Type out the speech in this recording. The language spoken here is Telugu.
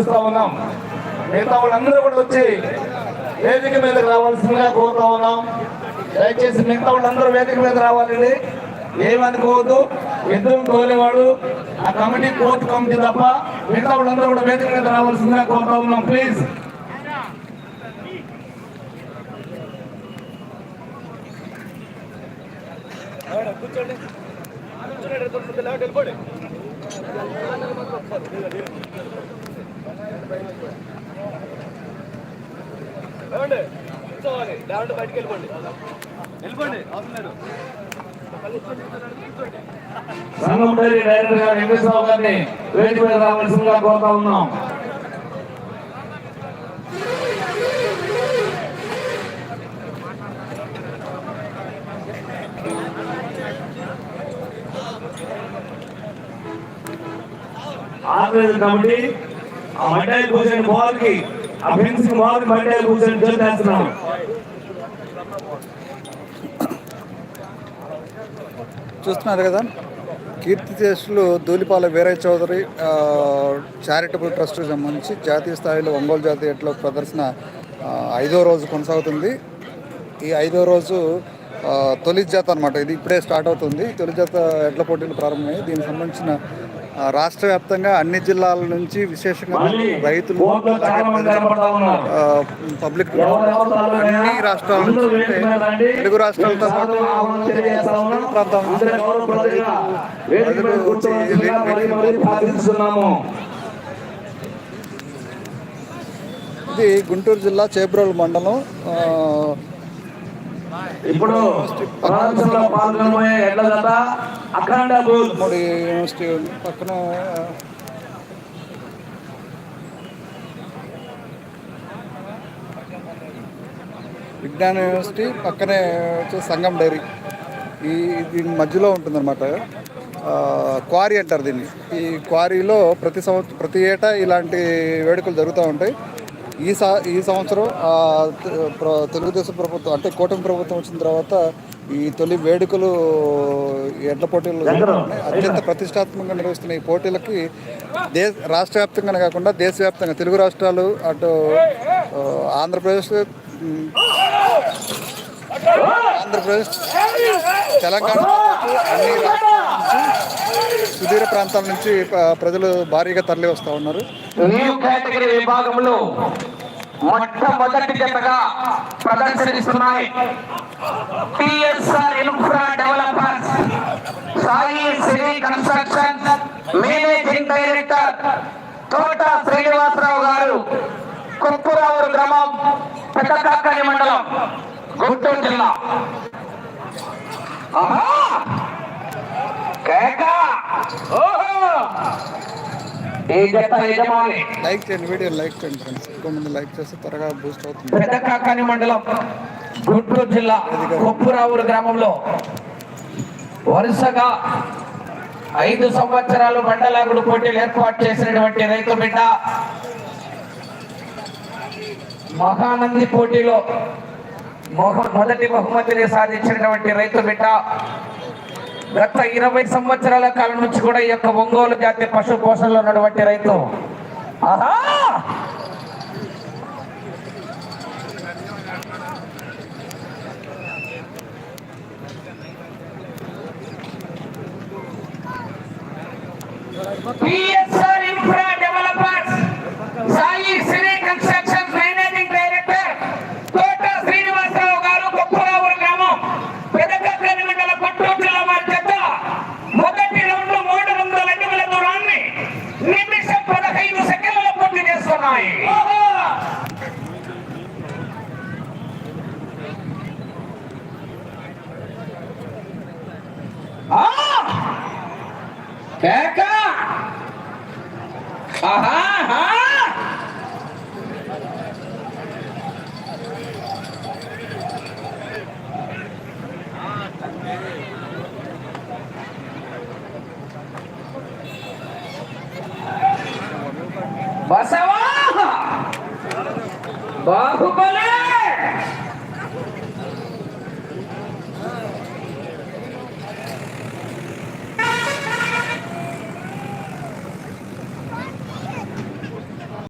ఇస్తా ఉన్నాం. మిగతా వాళ్ళందరూ కూడా వచ్చి వేదిక మీదకి రావాల్సిందిగా కోరుతా ఉన్నాం. దయచేసి మిగతా వాళ్ళందరూ వేదిక మీద రావాలండి. ఏమనుకోవద్దు ఇద్దరు తోలేవాడు. ఆ కమిటీ కోర్టు కమిటీ తప్ప మిగతా వాళ్ళందరూ కూడా వేదిక మీద రావాల్సిందిగా కోరుతా ఉన్నాం. ప్లీజ్. లేవండి. కూర్చోవాలి. లేవండి బయటికి వెళ్ళిపోండి. వెళ్ళిపోండి. అవసరం లేదు సంఘం డైరెక్టర్ గారు వెంకటేశ్వరరావు గారిని వేదిక మీద రావాల్సిందిగా కోరుతా ఉన్నాం. ఆర్గనైజర్ కమిటీ ఆ మండలి కూర్చొని బాల్కి ఆ ఫెన్సింగ్ బాల్కి మండలి కూర్చొని చేస్తున్నాం. చూస్తున్నారు కదా కీర్తి చేసులు ధూలిపాల వీరయ్య చౌదరి చారిటబుల్ ట్రస్ట్కి సంబంధించి జాతీయ స్థాయిలో ఒంగోలు జాతీయ ఎడ్ల ప్రదర్శన ఐదో రోజు కొనసాగుతుంది. ఈ ఐదో రోజు తొలి జాత అనమాట ఇది ఇప్పుడే స్టార్ట్ అవుతుంది. తొలి జాత ఎడ్ల పోటీలు ప్రారంభమయ్యాయి దీనికి సంబంధించిన రాష్ట్ర వ్యాప్తంగా అన్ని జిల్లాల నుంచి విశేషంగా రైతులు పబ్లిక్ అన్ని రాష్ట్రాల నుంచి తెలుగు రాష్ట్రాలతో పాటు ప్రార్థిస్తున్నాము ఇది గుంటూరు జిల్లా చేబ్రోలు మండలం ఇప్పుడు ప్రదర్శనలో పాల్గొనబోయే ఎడ్ల జత అఖండ బూత్. యూనివర్సిటీ పక్కన విజ్ఞాన యూనివర్సిటీ పక్కనే వచ్చే సంగం డైరీ. ఈ దీని మధ్యలో ఉంటుందన్నమాట. క్వారీ అంటారు దీన్ని. ఈ క్వారీలో ప్రతి సంవత్సరం ప్రతి ఏటా ఇలాంటి వేడుకలు జరుగుతూ ఉంటాయి. ఈ సా ఈ సంవత్సరం తెలుగుదేశం ప్రభుత్వం అంటే కూటమి ప్రభుత్వం వచ్చిన తర్వాత ఈ తొలి వేడుకలు ఎడ్ల పోటీలు. అత్యంత ప్రతిష్టాత్మకంగా నిర్వహిస్తున్న ఈ పోటీలకి దేశ రాష్ట్ర వ్యాప్తంగానే కాకుండా దేశవ్యాప్తంగా తెలుగు రాష్ట్రాలు అటు ఆంధ్రప్రదేశ్ ఆంధ్రప్రదేశ్ తెలంగాణ అన్ని సుదూర ప్రాంతాల నుంచి ప్రజలు భారీగా తరలి వస్తూ ఉన్నారు న్యూ కేటగిరీ విభాగంలో మొట్టమొదటి జతగా ప్రదర్శనిస్తున్నాయి TSR infra developers Sai Siri construction managing director Thota Srinivasarao గారు కుక్కురావూరు గ్రామం పెద్దకాకని మండలం గుంటూరు జిల్లా ఆహా! కేక ఓహో ఈ జత యజమాని లైక్ చేయండి వీడియో లైక్ చేయండి ఫ్రెండ్స్ ఎక్కువ మంది లైక్ చేస్తే త్వరగా బూస్ట్ అవుతుంది. పెద్దకాకాని మండలం గుంటూరు జిల్లా కొప్పురావురు గ్రామంలో వరుసగా ఐదు సంవత్సరాలు మండలాగుడు పోటీలు ఏర్పాటు చేసినటువంటి రైతు బిడ్డ మహానంది పోటీలో మొహ- మొదటి బహుమతిని సాధించినటువంటి రైతు బిడ్డ గత ఇరవై సంవత్సరాల కాలం నుంచి కూడా ఈ యొక్క ఒంగోలు జాతి పశు పోషణలో ఉన్నటువంటి రైతు. ఆహా! PS infra developers Sai Siri construction managing director Thota Srinivasarao గారు కొప్పరావురు గ్రామం పెదకక్కని మండల పట్టూరు జిల్లా వారి చేత మొదటి రౌండ్ మూడు వందల అడుగుల దూరాన్ని నిమిషం పదహైదు సెకండ్లలో పూర్తి చేస్తున్నాయి ఆ! కేక ఆహా barro. O